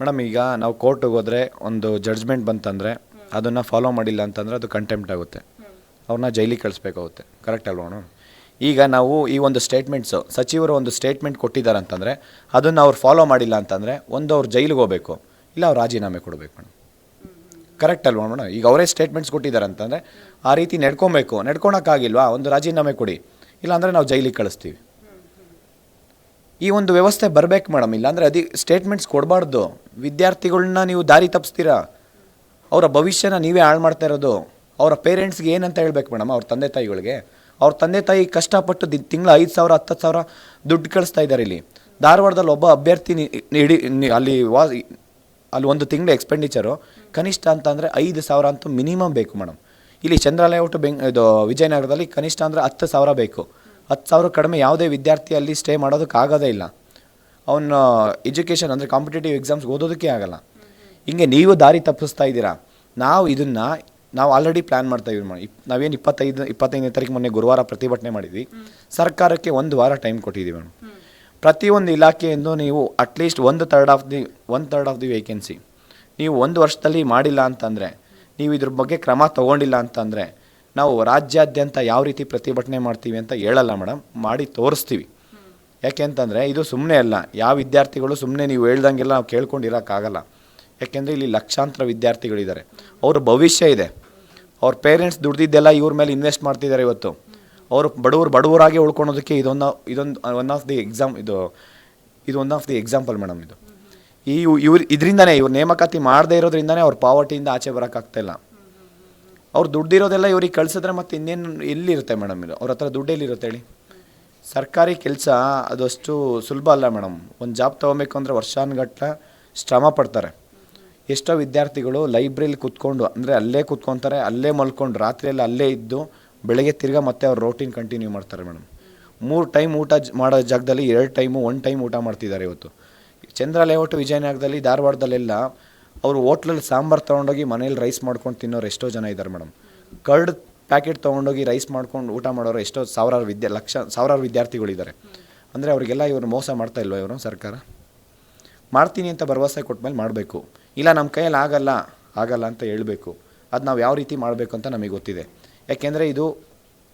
Madam, ಈಗ ನಾವು ಕೋರ್ಟಿಗೆ ಹೋದರೆ ಒಂದು ಜಡ್ಜ್ಮೆಂಟ್ ಬಂತಂದರೆ ಅದನ್ನು ಫಾಲೋ ಮಾಡಿಲ್ಲ ಅಂತಂದರೆ ಅದು ಕಂಟೆಂಪ್ಟ್ ಆಗುತ್ತೆ. ಅವ್ರನ್ನ ಜೈಲಿಗೆ ಕಳಿಸ್ಬೇಕಾಗುತ್ತೆ. ಕರೆಕ್ಟ್ ಅಲ್ವಾ ಮೇಡಮ್? ಈಗ ನಾವು ಈ ಒಂದು ಸ್ಟೇಟ್ಮೆಂಟ್ಸು ಸಚಿವರು ಒಂದು ಸ್ಟೇಟ್ಮೆಂಟ್ ಕೊಟ್ಟಿದ್ದಾರೆ ಅಂತಂದರೆ ಅದನ್ನು ಅವ್ರು ಫಾಲೋ ಮಾಡಿಲ್ಲ ಅಂತಂದರೆ ಒಂದು ಅವ್ರು ಜೈಲಿಗೆ ಹೋಗಬೇಕು, ಇಲ್ಲ ಅವ್ರು ರಾಜೀನಾಮೆ ಕೊಡಬೇಕು ಮೇಡಮ್. ಕರೆಕ್ಟ್ ಅಲ್ವಾ ಮೇಡಮ್? ಈಗ ಅವರೇ ಸ್ಟೇಟ್ಮೆಂಟ್ಸ್ ಕೊಟ್ಟಿದ್ದಾರೆ ಅಂತಂದರೆ ಆ ರೀತಿ ನಡ್ಕೊಬೇಕು. ನಡ್ಕೊಳಕ್ಕಾಗಿಲ್ವಾ ಒಂದು ರಾಜೀನಾಮೆ ಕೊಡಿ. ಇಲ್ಲಾಂದರೆ ನಾವು ಜೈಲಿಗೆ ಕಳಿಸ್ತೀವಿ. ಈ ಒಂದು ವ್ಯವಸ್ಥೆ ಬರಬೇಕು ಮೇಡಮ್. ಇಲ್ಲಾಂದರೆ ಅದಿ ಸ್ಟೇಟ್ಮೆಂಟ್ಸ್ ಕೊಡಬಾರ್ದು. ವಿದ್ಯಾರ್ಥಿಗಳನ್ನ ನೀವು ದಾರಿ ತಪ್ಪಿಸ್ತೀರಾ ಅವರ ಭವಿಷ್ಯನ ನೀವೇ ಹಾಳು ಮಾಡ್ತಾ ಇರೋದು. ಅವರ ಪೇರೆಂಟ್ಸ್ಗೆ ಏನಂತ ಹೇಳ್ಬೇಕು ಮೇಡಮ್ ಅವ್ರ ತಂದೆ ತಾಯಿಗಳಿಗೆ? ಅವ್ರ ತಂದೆ ತಾಯಿ ಕಷ್ಟಪಟ್ಟು ದಿ, ತಿಂಗಳ ಐದು ಸಾವಿರ ಹತ್ತು ಸಾವಿರ ದುಡ್ಡು ಕಳಿಸ್ತಾ ಇದ್ದಾರೆ ಇಲ್ಲಿ. ಧಾರವಾಡದಲ್ಲಿ ಒಬ್ಬ ಅಭ್ಯರ್ಥಿ ಇಡೀ ಅಲ್ಲಿ ವಾ, ಅಲ್ಲಿ ಒಂದು ತಿಂಗಳ ಎಕ್ಸ್ಪೆಂಡಿಚರು ಕನಿಷ್ಠ ಅಂತ ಅಂದರೆ ಐದು ಸಾವಿರ ಅಂತೂ ಮಿನಿಮಮ್ ಬೇಕು ಮೇಡಮ್. ಇಲ್ಲಿ ಚಂದ್ರಾಲಯ ಒಟ್ಟು ಬೆಂಗ್, ಇದು ವಿಜಯನಗರದಲ್ಲಿ ಕನಿಷ್ಠ ಅಂದರೆ ಹತ್ತು ಸಾವಿರ ಬೇಕು. ಹತ್ತು ಸಾವಿರ ಕಡಿಮೆ ಯಾವುದೇ ವಿದ್ಯಾರ್ಥಿ ಅಲ್ಲಿ ಸ್ಟೇ ಮಾಡೋದಕ್ಕೆ ಆಗೋದೇ ಇಲ್ಲ. ಅವನ ಎಜುಕೇಷನ್ ಅಂದರೆ ಕಾಂಪಿಟೇಟಿವ್ ಎಕ್ಸಾಮ್ಸ್ಗೆ ಓದೋದಕ್ಕೆ ಆಗಲ್ಲ. ಹಿಂಗೆ ನೀವು ದಾರಿ ತಪ್ಪಿಸ್ತಾ ಇದ್ದೀರಾ? ನಾವು ಇದನ್ನು, ನಾವು ಆಲ್ರೆಡಿ ಪ್ಲ್ಯಾನ್ ಮಾಡ್ತಾ ಇದ್ದೀವಿ ನಾವೇನು ಇಪ್ಪತ್ತೈದು, ಇಪ್ಪತ್ತೈದನೇ ತಾರೀಕು ಮೊನ್ನೆ ಗುರುವಾರ ಪ್ರತಿಭಟನೆ ಮಾಡಿದ್ವಿ. ಸರ್ಕಾರಕ್ಕೆ ಒಂದು ವಾರ ಟೈಮ್ ಕೊಟ್ಟಿದ್ದೀವಿ ಮೇಡಮ್. ಪ್ರತಿಯೊಂದು ಇಲಾಖೆಯಿಂದ ನೀವು ಅಟ್ಲೀಸ್ಟ್ ಒಂದು third of the one third of the vacancy ನೀವು ಒಂದು ವರ್ಷದಲ್ಲಿ ಮಾಡಿಲ್ಲ ಅಂತಂದರೆ, ನೀವು ಇದ್ರ ಬಗ್ಗೆ ಕ್ರಮ ತಗೊಂಡಿಲ್ಲ ಅಂತಂದರೆ ನಾವು ರಾಜ್ಯಾದ್ಯಂತ ಯಾವ ರೀತಿ ಪ್ರತಿಭಟನೆ ಮಾಡ್ತೀವಿ ಅಂತ ಹೇಳಲ್ಲ ಮೇಡಮ್, ಮಾಡಿ ತೋರಿಸ್ತೀವಿ. ಯಾಕೆ ಅಂತಂದರೆ ಇದು ಸುಮ್ಮನೆ ಅಲ್ಲ, ಯಾವ ವಿದ್ಯಾರ್ಥಿಗಳು ಸುಮ್ಮನೆ ನೀವು ಹೇಳ್ದಂಗೆಲ್ಲ ನಾವು ಕೇಳ್ಕೊಂಡಿರೋಕ್ಕಾಗಲ್ಲ. ಯಾಕೆಂದರೆ ಇಲ್ಲಿ ಲಕ್ಷಾಂತರ ವಿದ್ಯಾರ್ಥಿಗಳಿದ್ದಾರೆ. ಅವ್ರ ಭವಿಷ್ಯ ಇದೆ. ಅವ್ರ ಪೇರೆಂಟ್ಸ್ ದುಡ್ದಿದ್ದೆಲ್ಲ ಇವ್ರ ಮೇಲೆ ಇನ್ವೆಸ್ಟ್ ಮಾಡ್ತಿದ್ದಾರೆ ಇವತ್ತು. ಅವರು ಬಡವರು ಬಡವರಾಗಿ ಉಳ್ಕೊಳೋದಕ್ಕೆ ಇದೊಂದು ಇದೊಂದು ಒನ್ ಆಫ್ ದಿ ಎಕ್ಸಾಮ್ ಇದು ಇದು one of the example madam ಇದು. ಈ ಇವ್ರು, ಇದರಿಂದನೇ, ಇವ್ರು ನೇಮಕಾತಿ ಮಾಡದೇ ಇರೋದ್ರಿಂದನೇ ಅವ್ರ ಪಾವರ್ಟಿಯಿಂದ ಆಚೆ ಬರೋಕ್ಕಾಗ್ತಾಯಿಲ್ಲ ಅವ್ರು ದುಡ್ಡಿರೋದೆಲ್ಲ ಇವ್ರಿಗೆ ಕಳಿಸಿದ್ರೆ ಮತ್ತೆ ಇನ್ನೇನು ಎಲ್ಲಿರುತ್ತೆ ಮೇಡಮ್ ಇದು? ಅವ್ರ ಹತ್ರ ದುಡ್ಡು ಎಲ್ಲಿರುತ್ತೆ ಹೇಳಿ? ಸರ್ಕಾರಿ ಕೆಲಸ ಅದಷ್ಟು ಸುಲಭ ಅಲ್ಲ ಮೇಡಮ್. ಒಂದು ಜಾಬ್ ತೊಗೊಬೇಕು ಅಂದರೆ ವರ್ಷಾನುಗಟ್ಟ ಶ್ರಮ ಪಡ್ತಾರೆ. ಎಷ್ಟೋ ವಿದ್ಯಾರ್ಥಿಗಳು ಲೈಬ್ರರಿಲಿ ಕೂತ್ಕೊಂಡು, ಅಂದರೆ ಅಲ್ಲೇ ಕುತ್ಕೊತಾರೆ, ಅಲ್ಲೇ ಮಲ್ಕೊಂಡು, ರಾತ್ರಿಯಲ್ಲಿ ಅಲ್ಲೇ ಇದ್ದು ಬೆಳಗ್ಗೆ ತಿರ್ಗಾ ಮತ್ತೆ ಅವ್ರು ರೋಟೀನ್ ಕಂಟಿನ್ಯೂ ಮಾಡ್ತಾರೆ ಮೇಡಮ್. ಮೂರು ಟೈಮ್ ಊಟ ಮಾಡೋ ಜಾಗದಲ್ಲಿ ಎರಡು ಟೈಮು ಒನ್ ಟೈಮ್ ಊಟ ಮಾಡ್ತಿದ್ದಾರೆ ಇವತ್ತು. ಚಂದ್ರ ಲೇಔಟ್ ವಿಜಯನಗರದಲ್ಲಿ, ಧಾರವಾಡದಲ್ಲೆಲ್ಲ ಅವರು ಹೋಟ್ಲಲ್ಲಿ ಸಾಂಬಾರು ತೊಗೊಂಡೋಗಿ ಮನೇಲಿ ರೈಸ್ ಮಾಡ್ಕೊಂಡು ತಿನ್ನೋರು ಎಷ್ಟೋ ಜನ ಇದ್ದಾರೆ ಮೇಡಮ್ ಕರ್ಡ್ ಪ್ಯಾಕೆಟ್ ತೊಗೊಂಡೋಗಿ ರೈಸ್ ಮಾಡ್ಕೊಂಡು ಊಟ ಮಾಡೋರು ಎಷ್ಟೋ ಸಾವಿರಾರು ವಿದ್ಯಾ, ಲಕ್ಷ, ಸಾವಿರಾರು ವಿದ್ಯಾರ್ಥಿಗಳಿದ್ದಾರೆ. ಅಂದರೆ ಅವರಿಗೆಲ್ಲ ಇವರು ಮೋಸ ಮಾಡ್ತಾ ಇಲ್ವಾ ಇವರು ಸರ್ಕಾರ? ಮಾಡ್ತೀನಿ ಅಂತ ಭರವಸೆ ಕೊಟ್ಮೇಲೆ ಮಾಡಬೇಕು. ಇಲ್ಲ ನಮ್ಮ ಕೈಯಲ್ಲಿ ಆಗಲ್ಲ ಆಗಲ್ಲ ಅಂತ ಹೇಳಬೇಕು. ಅದು ನಾವು ಯಾವ ರೀತಿ ಮಾಡಬೇಕು ಅಂತ ನಮಗೆ ಗೊತ್ತಿದೆ. ಯಾಕೆಂದರೆ ಇದು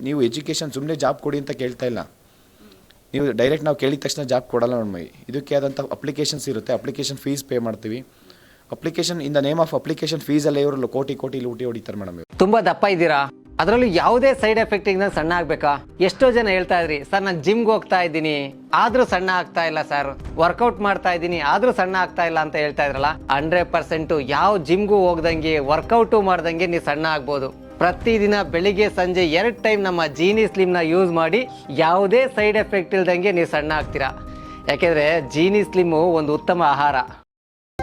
ನೀವು ಎಜುಕೇಷನ್ ಸುಮ್ಮನೆ ಜಾಬ್ ಕೊಡಿ ಅಂತ ಕೇಳ್ತಾ ಇಲ್ಲ. ನೀವು ಡೈರೆಕ್ಟ್ ನಾವು ಕೇಳಿದ ತಕ್ಷಣ ಜಾಬ್ ಕೊಡಲ್ಲ ನಮಗೆ ಇದಕ್ಕೆ ಆದಂಥ ಅಪ್ಲಿಕೇಶನ್ಸ್ ಇರುತ್ತೆ. ಅಪ್ಲಿಕೇಶನ್ ಫೀಸ್ ಪೇ ಮಾಡ್ತೀವಿ. Application in the name of application fees ಅಲ್ಲೇ ಇವರು ಕೋಟಿ ಕೋಟಿ ಲೂಟಿ ಹೊಡಿತಾರೆ ಮೇಡಮ್ ತುಂಬಾ ದಪ್ಪ ಇದ್ದೀರಾ? ಅದರಲ್ಲೂ ಯಾವುದೇ ಸೈಡ್ ಎಫೆಕ್ಟ್ ಇಂದ ಸಣ್ಣ ಆಗ್ಬೇಕಾ? ಎಷ್ಟೋ ಜನ ಹೇಳ್ತಾ ಇದ್ರಿ, ಸರ್, ನಾನು ಜಿಮ್ಗೆ ಹೋಗ್ತಾ ಇದ್ದೀನಿ. ಆದ್ರೂ ಸಣ್ಣ ಆಗ್ತಾ ಇಲ್ಲ, ಸರ್. ವರ್ಕೌಟ್ ಮಾಡ್ತಾ ಇದ್ದೀನಿ, ಆದ್ರೂ ಸಣ್ಣ ಆಗ್ತಾ ಇಲ್ಲ ಅಂತ ಹೇಳ್ತಾ ಇದ್ರಲ್ಲ ಹಂಡ್ರೆಡ್ ಪರ್ಸೆಂಟ್ ಯಾವ ಜಿಮ್ಗೂ ಹೋಗ್ದಂಗೆ ವರ್ಕೌಟು ಮಾಡ್ದಂಗೆ ನೀವು ಸಣ್ಣ ಆಗ್ಬೋದು. ಪ್ರತಿದಿನ ಬೆಳಿಗ್ಗೆ, ಸಂಜೆ ಎರಡು ಟೈಮ್ ನಮ್ಮ ಜೀನಿ ಸ್ಲಿಮ್ನ ಯೂಸ್ ಮಾಡಿ ಯಾವುದೇ ಸೈಡ್ ಎಫೆಕ್ಟ್ ಇಲ್ದಂಗೆ ನೀವು ಸಣ್ಣ ಆಗ್ತೀರಾ? ಯಾಕೆಂದ್ರೆ ಜೀನಿ ಸ್ಲಿಮ್ಮು ಒಂದು ಉತ್ತಮ ಆಹಾರ.